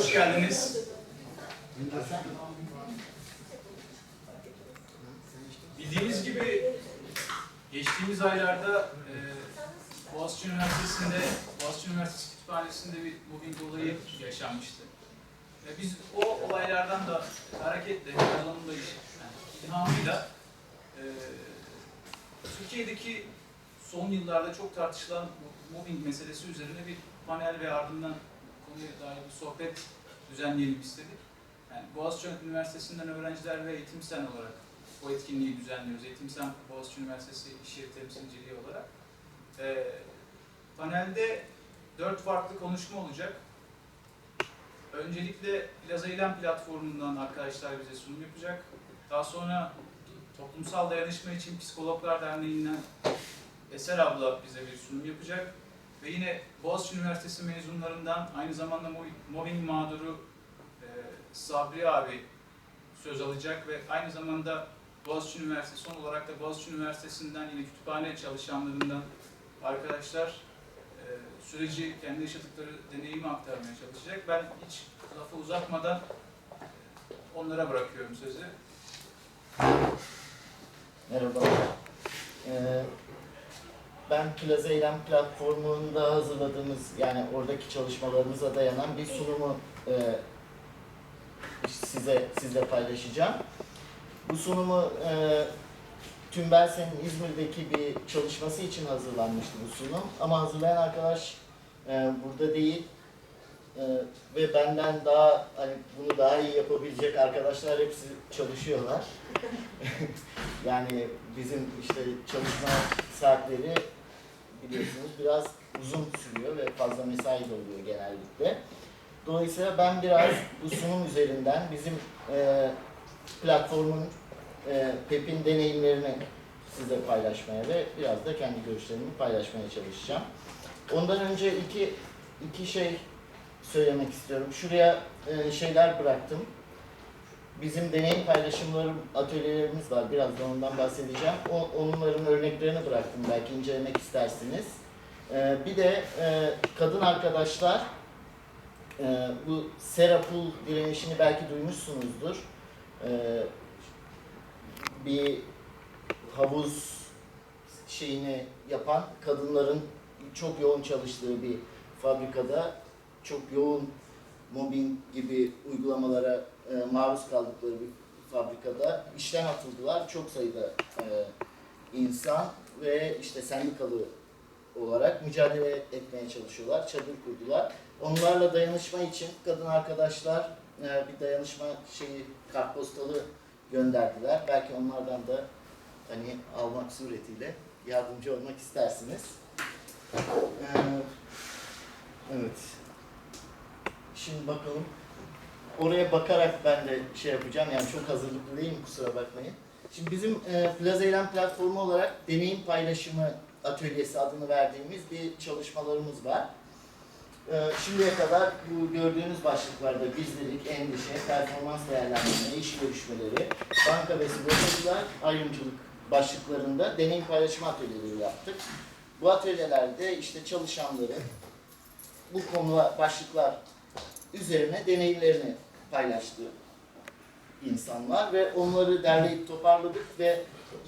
hoş geldiniz. Bildiğiniz gibi geçtiğimiz aylarda e, Boğaziçi Üniversitesi'nde, Boğaziçi Üniversitesi Kütüphanesi'nde bir mobbing olayı yaşanmıştı. Ve biz o olaylardan da hareketle, yalanın da yani ilhamıyla e, Türkiye'deki son yıllarda çok tartışılan mobbing meselesi üzerine bir panel ve ardından konuya dair bir sohbet düzenleyelim istedik. Yani Boğaziçi Üniversitesi'nden öğrenciler ve eğitimsen olarak bu etkinliği düzenliyoruz. Eğitimsen Boğaziçi Üniversitesi İş Yeri Temsilciliği olarak. Ee, panelde dört farklı konuşma olacak. Öncelikle Plaza İlem platformundan arkadaşlar bize sunum yapacak. Daha sonra Toplumsal Dayanışma için Psikologlar Derneği'nden Eser abla bize bir sunum yapacak. Ve yine Boğaziçi Üniversitesi mezunlarından aynı zamanda mo- mobbing mağduru e, Sabri abi söz alacak ve aynı zamanda Boğaziçi Üniversitesi son olarak da Boğaziçi Üniversitesi'nden yine kütüphane çalışanlarından arkadaşlar e, süreci kendi yaşadıkları deneyimi aktarmaya çalışacak. Ben hiç lafı uzatmadan e, onlara bırakıyorum sözü. Merhaba. Ee, ben Plaza Eylem platformunda hazırladığımız yani oradaki çalışmalarımıza dayanan bir sunumu e, size sizle paylaşacağım. Bu sunumu e, Tümbelsen'in İzmir'deki bir çalışması için hazırlanmıştı bu sunum. Ama hazırlayan arkadaş e, burada değil. E, ve benden daha hani bunu daha iyi yapabilecek arkadaşlar hepsi çalışıyorlar. Yani bizim işte çalışma saatleri biliyorsunuz biraz uzun sürüyor ve fazla mesai de oluyor genellikle. Dolayısıyla ben biraz bu sunum üzerinden bizim e, platformun e, PEP'in deneyimlerini size paylaşmaya ve biraz da kendi görüşlerimi paylaşmaya çalışacağım. Ondan önce iki iki şey söylemek istiyorum. Şuraya e, şeyler bıraktım bizim deneyim paylaşımları atölyelerimiz var. Birazdan ondan bahsedeceğim. O, onların örneklerini bıraktım belki incelemek istersiniz. Ee, bir de e, kadın arkadaşlar e, bu Serapul direnişini belki duymuşsunuzdur. Ee, bir havuz şeyini yapan kadınların çok yoğun çalıştığı bir fabrikada çok yoğun mobbing gibi uygulamalara e, maruz kaldıkları bir fabrikada işten atıldılar. Çok sayıda e, insan ve işte sendikalı olarak mücadele etmeye çalışıyorlar. Çadır kurdular. Onlarla dayanışma için kadın arkadaşlar e, bir dayanışma şeyi kartpostalı gönderdiler. Belki onlardan da hani almak suretiyle yardımcı olmak istersiniz. E, evet. Şimdi bakalım. Oraya bakarak ben de şey yapacağım. Yani çok hazırlıklı değilim kusura bakmayın. Şimdi bizim e, Plaza Eylem platformu olarak deneyim paylaşımı atölyesi adını verdiğimiz bir çalışmalarımız var. E, şimdiye kadar bu gördüğünüz başlıklarda gizlilik, endişe, performans değerlendirme, iş görüşmeleri, banka ve sigortacılar, ayrımcılık başlıklarında deneyim paylaşımı atölyeleri yaptık. Bu atölyelerde işte çalışanları bu konular, başlıklar üzerine deneyimlerini paylaştı insanlar ve onları derleyip toparladık ve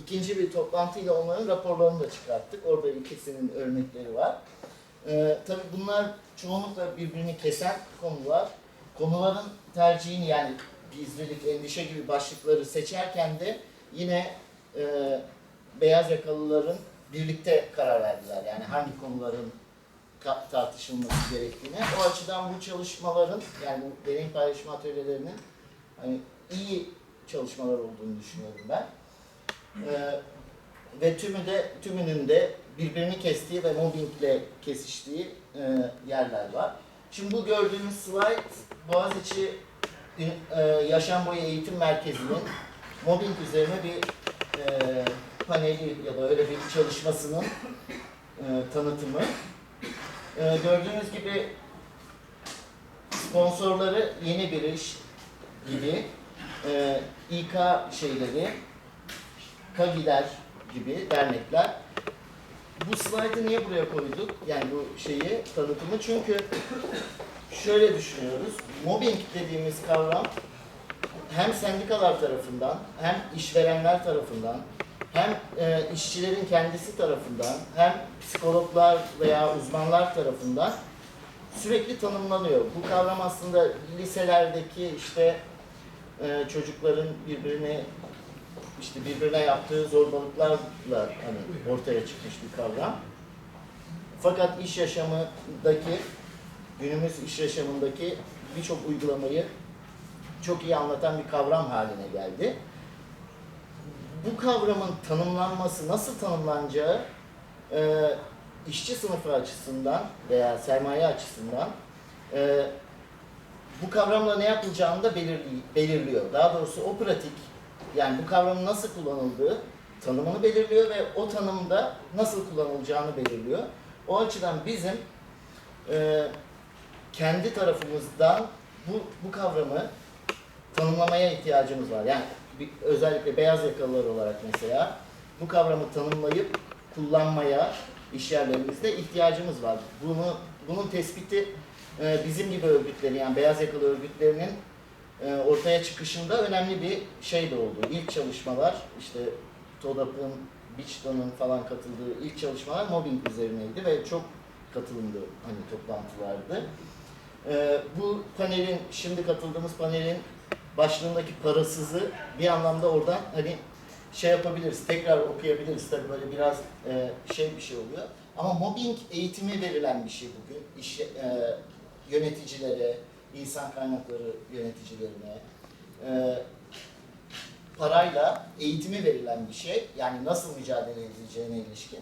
ikinci bir toplantıyla onların raporlarını da çıkarttık. Orada ikisinin örnekleri var. Ee, tabii bunlar çoğunlukla birbirini kesen konular. Konuların tercihini yani gizlilik, endişe gibi başlıkları seçerken de yine e, beyaz yakalıların birlikte karar verdiler. Yani hangi konuların tartışılması gerektiğine. O açıdan bu çalışmaların yani bu deneyim paylaşma atölyelerinin hani iyi çalışmalar olduğunu düşünüyorum ben. Ee, ve tümü de tümünün de birbirini kestiği ve mobbingle kesiştiği e, yerler var. Şimdi bu gördüğümüz slide Boğaziçi e, Yaşam Boyu Eğitim Merkezi'nin mobbing üzerine bir e, paneli ya da öyle bir çalışmasının e, tanıtımı. Ee, gördüğünüz gibi sponsorları yeni bir iş gibi e, İK şeyleri, KAGİ'ler gibi dernekler. Bu slaytı niye buraya koyduk? Yani bu şeyi, tanıtımı çünkü şöyle düşünüyoruz. Mobbing dediğimiz kavram hem sendikalar tarafından hem işverenler tarafından hem e, işçilerin kendisi tarafından hem psikologlar veya uzmanlar tarafından sürekli tanımlanıyor. Bu kavram aslında liselerdeki işte e, çocukların birbirine işte birbirine yaptığı zorbalıklarla hani ortaya çıkmış bir kavram. Fakat iş yaşamındaki günümüz iş yaşamındaki birçok uygulamayı çok iyi anlatan bir kavram haline geldi. Bu kavramın tanımlanması, nasıl tanımlanacağı e, işçi sınıfı açısından veya sermaye açısından e, bu kavramla ne yapılacağını da belirli- belirliyor. Daha doğrusu o pratik, yani bu kavramın nasıl kullanıldığı tanımını belirliyor ve o tanımda nasıl kullanılacağını belirliyor. O açıdan bizim e, kendi tarafımızdan bu, bu kavramı tanımlamaya ihtiyacımız var. Yani özellikle beyaz yakalılar olarak mesela bu kavramı tanımlayıp kullanmaya iş yerlerimizde ihtiyacımız var. Bunu bunun tespiti e, bizim gibi örgütlerin yani beyaz yakalı örgütlerinin e, ortaya çıkışında önemli bir şey de oldu. İlk çalışmalar işte TODAP'ın, Biçtan'ın falan katıldığı ilk çalışmalar mobbing üzerineydi ve çok katılımlı hani toplantılardı. E, bu panelin, şimdi katıldığımız panelin başlığındaki parasızı bir anlamda oradan hani şey yapabiliriz, tekrar okuyabiliriz. Tabii böyle biraz e, şey bir şey oluyor. Ama mobbing eğitimi verilen bir şey bugün. İş, e, yöneticilere, insan kaynakları yöneticilerine e, parayla eğitimi verilen bir şey. Yani nasıl mücadele edileceğine ilişkin.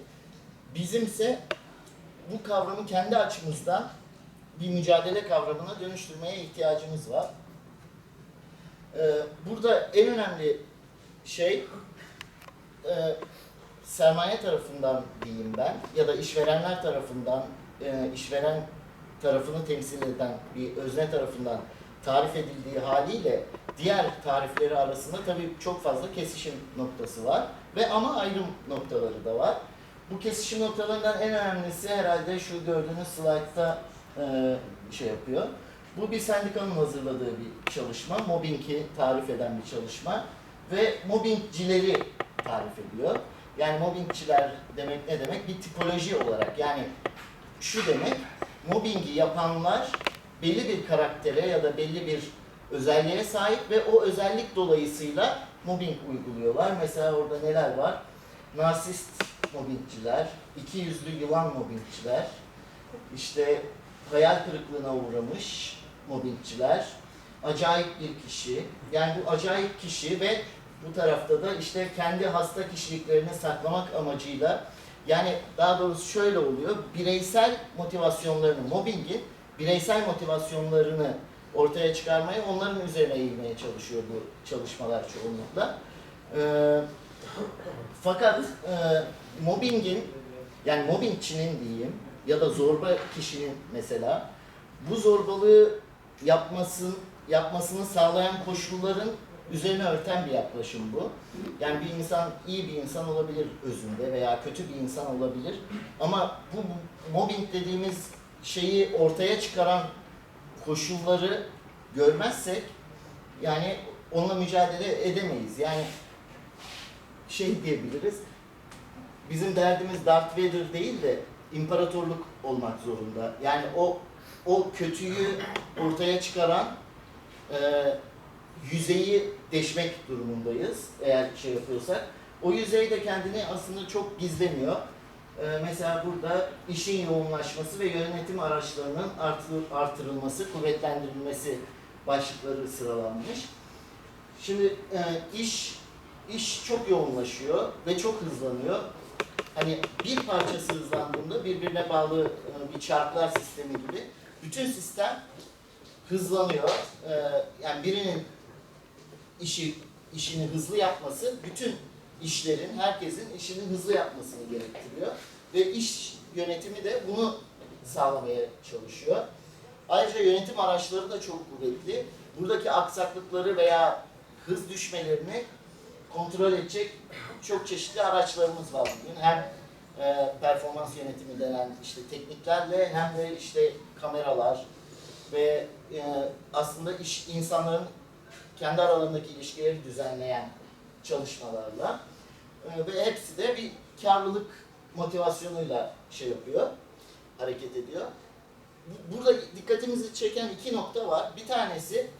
Bizimse bu kavramı kendi açımızdan bir mücadele kavramına dönüştürmeye ihtiyacımız var. Ee, burada en önemli şey e, sermaye tarafından diyeyim ben ya da işverenler tarafından e, işveren tarafını temsil eden bir özne tarafından tarif edildiği haliyle diğer tarifleri arasında tabii çok fazla kesişim noktası var ve ama ayrım noktaları da var. Bu kesişim noktalarından en önemlisi herhalde şu gördüğünüz slaytta e, şey yapıyor. Bu bir sendikanın hazırladığı bir çalışma, mobbingi tarif eden bir çalışma ve mobbingcileri tarif ediyor. Yani mobbingçiler demek ne demek? Bir tipoloji olarak yani şu demek, mobbingi yapanlar belli bir karaktere ya da belli bir özelliğe sahip ve o özellik dolayısıyla mobbing uyguluyorlar. Mesela orada neler var? Narsist mobbingçiler, iki yüzlü yılan mobbingçiler, işte hayal kırıklığına uğramış mobbingçiler, acayip bir kişi. Yani bu acayip kişi ve bu tarafta da işte kendi hasta kişiliklerini saklamak amacıyla yani daha doğrusu şöyle oluyor. Bireysel motivasyonlarını, mobbingin bireysel motivasyonlarını ortaya çıkarmaya, onların üzerine eğilmeye çalışıyor bu çalışmalar çoğunlukla. Ee, fakat e, mobbingin, yani mobbingçinin diyeyim ya da zorba kişinin mesela bu zorbalığı yapmasın, yapmasını sağlayan koşulların üzerine örten bir yaklaşım bu. Yani bir insan iyi bir insan olabilir özünde veya kötü bir insan olabilir. Ama bu mobbing dediğimiz şeyi ortaya çıkaran koşulları görmezsek yani onunla mücadele edemeyiz. Yani şey diyebiliriz. Bizim derdimiz Darth Vader değil de imparatorluk olmak zorunda. Yani o o kötüyü ortaya çıkaran e, yüzeyi deşmek durumundayız eğer şey yapıyorsak. O yüzey de kendini aslında çok gizlemiyor. E, mesela burada işin yoğunlaşması ve yönetim araçlarının artır, artırılması, kuvvetlendirilmesi başlıkları sıralanmış. Şimdi e, iş iş çok yoğunlaşıyor ve çok hızlanıyor. Hani bir parçası hızlandığında birbirine bağlı e, bir çarklar sistemi gibi bütün sistem hızlanıyor. E, yani birinin işi işini hızlı yapması bütün işlerin, herkesin işini hızlı yapmasını gerektiriyor. Ve iş yönetimi de bunu sağlamaya çalışıyor. Ayrıca yönetim araçları da çok kuvvetli. Buradaki aksaklıkları veya hız düşmelerini kontrol edecek çok çeşitli araçlarımız var bugün. Hem e, performans yönetimi denen işte tekniklerle hem de işte kameralar, ve e, aslında iş insanların kendi aralarındaki ilişkileri düzenleyen çalışmalarla e, ve hepsi de bir karlılık motivasyonuyla şey yapıyor, hareket ediyor. Bu- Burada dikkatimizi çeken iki nokta var. Bir tanesi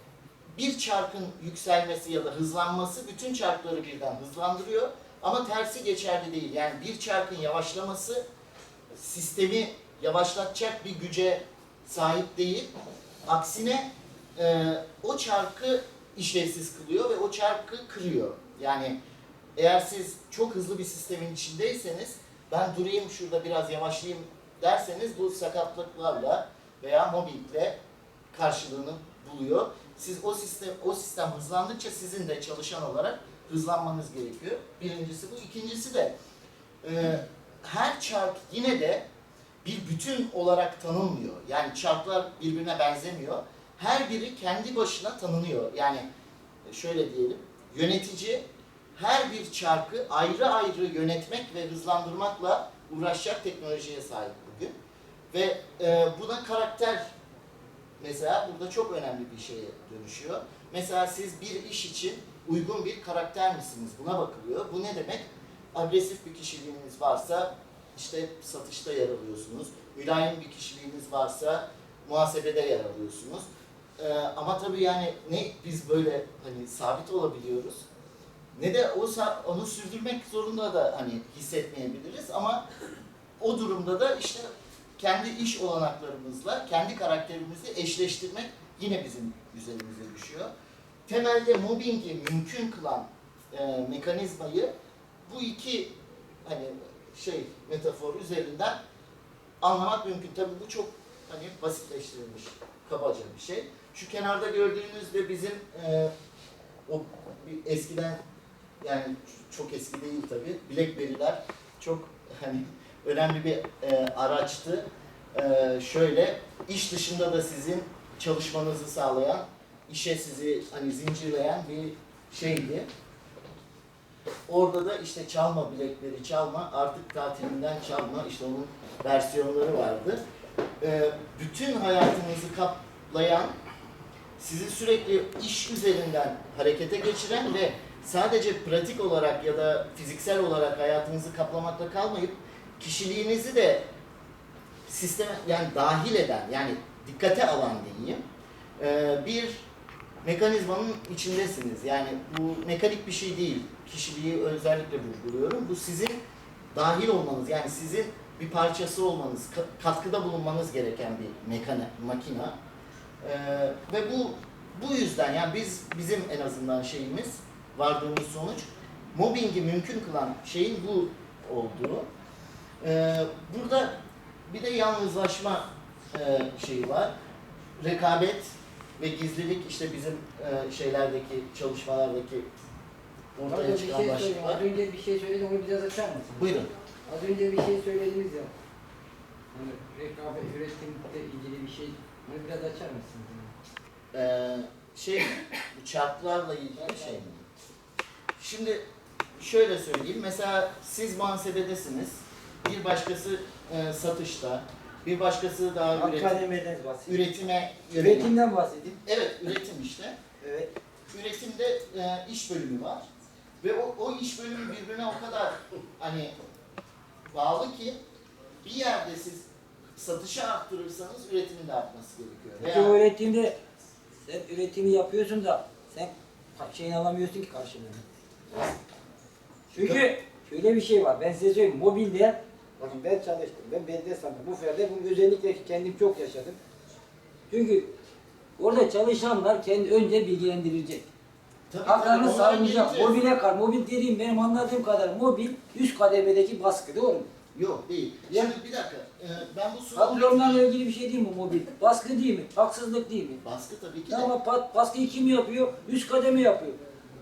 bir çarkın yükselmesi ya da hızlanması bütün çarkları birden hızlandırıyor. Ama tersi geçerli değil. Yani bir çarkın yavaşlaması sistemi yavaşlatacak bir güce sahip değil. Aksine e, o çarkı işlevsiz kılıyor ve o çarkı kırıyor. Yani eğer siz çok hızlı bir sistemin içindeyseniz ben durayım şurada biraz yavaşlayayım derseniz bu sakatlıklarla veya mobbingle karşılığını buluyor. Siz o sistem o sistem hızlandıkça sizin de çalışan olarak hızlanmanız gerekiyor. Birincisi bu. İkincisi de e, her çark yine de bir bütün olarak tanınmıyor. Yani çarklar birbirine benzemiyor. Her biri kendi başına tanınıyor. Yani e, şöyle diyelim, yönetici her bir çarkı ayrı ayrı yönetmek ve hızlandırmakla uğraşacak teknolojiye sahip bugün. Ve e, buna karakter mesela burada çok önemli bir şeye dönüşüyor. Mesela siz bir iş için uygun bir karakter misiniz? Buna bakılıyor. Bu ne demek? Agresif bir kişiliğiniz varsa işte satışta yer alıyorsunuz. Mülayim bir kişiliğiniz varsa muhasebede yer alıyorsunuz. Ee, ama tabii yani ne biz böyle hani sabit olabiliyoruz ne de o onu sürdürmek zorunda da hani hissetmeyebiliriz ama o durumda da işte kendi iş olanaklarımızla kendi karakterimizi eşleştirmek yine bizim üzerimize düşüyor. Temelde mobbingi mümkün kılan e, mekanizmayı bu iki hani şey metafor üzerinden anlamak mümkün. Tabii bu çok hani basitleştirilmiş kabaca bir şey. Şu kenarda gördüğünüz de bizim e, o eskiden yani çok eski değil tabii. Blackberry'ler çok hani önemli bir e, araçtı. E, şöyle iş dışında da sizin çalışmanızı sağlayan, işe sizi hani zincirleyen bir şeydi. Orada da işte çalma Blackberry çalma, artık tatilinden çalma, işte onun versiyonları vardı. E, bütün hayatınızı kaplayan, sizi sürekli iş üzerinden harekete geçiren ve sadece pratik olarak ya da fiziksel olarak hayatınızı kaplamakla kalmayıp kişiliğinizi de sisteme yani dahil eden yani dikkate alan diyeyim ee, bir mekanizmanın içindesiniz. Yani bu mekanik bir şey değil. Kişiliği özellikle vurguluyorum. Bu sizin dahil olmanız yani sizin bir parçası olmanız, ka- katkıda bulunmanız gereken bir mekana, makina. Ee, ve bu bu yüzden yani biz bizim en azından şeyimiz vardığımız sonuç mobbingi mümkün kılan şeyin bu olduğu. Ee, burada bir de yalnızlaşma e, şeyi var. Rekabet ve gizlilik işte bizim e, şeylerdeki çalışmalardaki ortaya çıkan şey söyleyeyim. Az başlıklar. önce bir şey söyledim onu biraz açar mısın? Buyurun. Az önce bir şey söylediniz ya. Hani rekabet üretimle ilgili bir şey. Onu biraz açar mısınız? Ee, şey bu çarklarla ilgili şey mi? Şimdi şöyle söyleyeyim. Mesela siz muhasebedesiniz. Bir başkası e, satışta. Bir başkası daha üretim, Akademiden bahsedeyim. üretime yönelik. Üretimden bahsedeyim. Evet üretim işte. Evet. Üretimde e, iş bölümü var. Ve o, o iş bölümü birbirine o kadar hani bağlı ki bir yerde siz satışı arttırırsanız üretimin de artması gerekiyor. Peki o üretimde sen üretimi yapıyorsun da sen ka- şeyini alamıyorsun ki karşılığını. Çünkü şöyle bir şey var. Ben size söyleyeyim. Mobilde bakın ben çalıştım. Ben belediye sandım. Bu ferde bunu özellikle kendim çok yaşadım. Çünkü orada çalışanlar kendi önce bilgilendirilecek. Tabii, Haklarını tabii, savunacak. geleceğiz. Mobile kar. Mobil dediğim benim anladığım kadar mobil üst kademedeki baskı doğru mu? Yok değil. Ya- Şimdi bir dakika. Ee, ben bu sunumu Patronlarla ilgili bir şey değil mi mobil? Baskı değil mi? Haksızlık değil mi? Baskı tabii ki de. Ama pat, baskıyı kim yapıyor? Üst kademe yapıyor.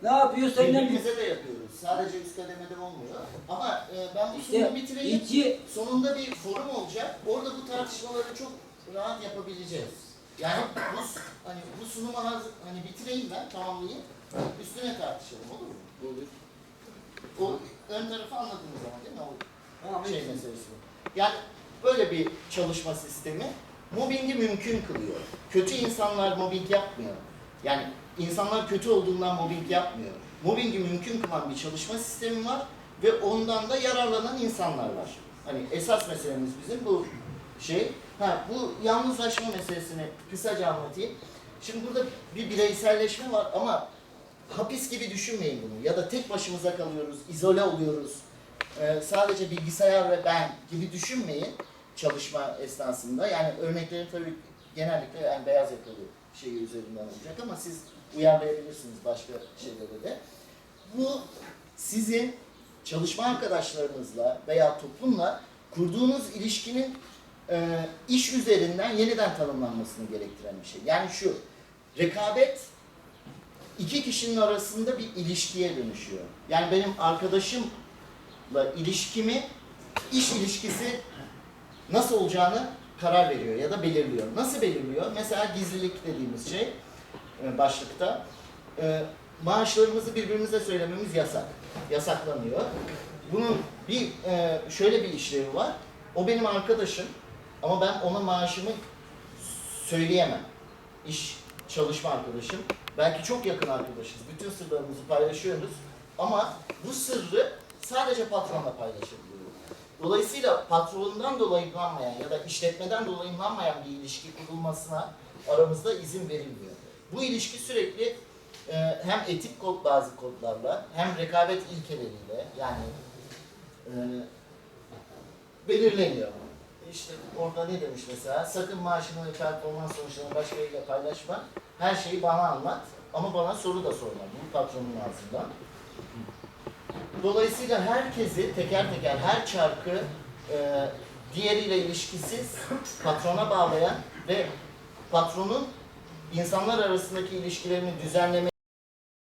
Ne yapıyor? Senden bir Birbirimize de yapıyoruz. Sadece üst kademede olmuyor. Ama e, ben bu İşte sunumu bitireyim. içi Sonunda bir forum olacak. Orada bu tartışmaları çok rahat yapabileceğiz. Yani bu hani bu sunumu hazır, hani bitireyim ben, tamamlayayım. Üstüne tartışalım olur mu? Olur. O ön tarafı anladığınız zaman değil mi? O Tamam, şey meselesi. Yani böyle bir çalışma sistemi. mobbingi mümkün kılıyor. Kötü insanlar mobbing yapmıyor. Yani insanlar kötü olduğundan mobbing yapmıyor. Mobbingi mümkün kılan bir çalışma sistemi var ve ondan da yararlanan insanlar var. Hani esas meselemiz bizim bu şey. Ha bu yalnızlaşma meselesini kısaca anlatayım. Şimdi burada bir bireyselleşme var ama hapis gibi düşünmeyin bunu. Ya da tek başımıza kalıyoruz, izole oluyoruz. Ee, sadece bilgisayar ve ben gibi düşünmeyin çalışma esnasında. Yani örneklerim tabii genellikle yani beyaz yakalı şeyi üzerinden olacak ama siz uyarlayabilirsiniz başka şeylere de. Bu sizin çalışma arkadaşlarınızla veya toplumla kurduğunuz ilişkinin e, iş üzerinden yeniden tanımlanmasını gerektiren bir şey. Yani şu, rekabet iki kişinin arasında bir ilişkiye dönüşüyor. Yani benim arkadaşımla ilişkimi, iş ilişkisi nasıl olacağını karar veriyor ya da belirliyor. Nasıl belirliyor? Mesela gizlilik dediğimiz şey e, başlıkta. E, maaşlarımızı birbirimize söylememiz yasak. Yasaklanıyor. Bunun bir e, şöyle bir işlevi var. O benim arkadaşım ama ben ona maaşımı söyleyemem. İş çalışma arkadaşım. Belki çok yakın arkadaşız. Bütün sırlarımızı paylaşıyoruz. Ama bu sırrı sadece patronla paylaşabiliyoruz. Dolayısıyla patronundan dolayılanmayan ya da işletmeden dolayılanmayan bir ilişki kurulmasına aramızda izin verilmiyor. Bu ilişki sürekli e, hem etik kod bazı kodlarla hem rekabet ilkeleriyle yani e, belirleniyor. İşte orada ne demiş mesela? Sakın maaşını ve performans sonuçlarını başkalarıyla paylaşma. Her şeyi bana anlat ama bana soru da sorma. Bu patronun ağzından. Dolayısıyla herkesi teker teker her çarkı e, diğeriyle ilişkisiz patrona bağlayan ve patronun insanlar arasındaki ilişkilerini düzenleme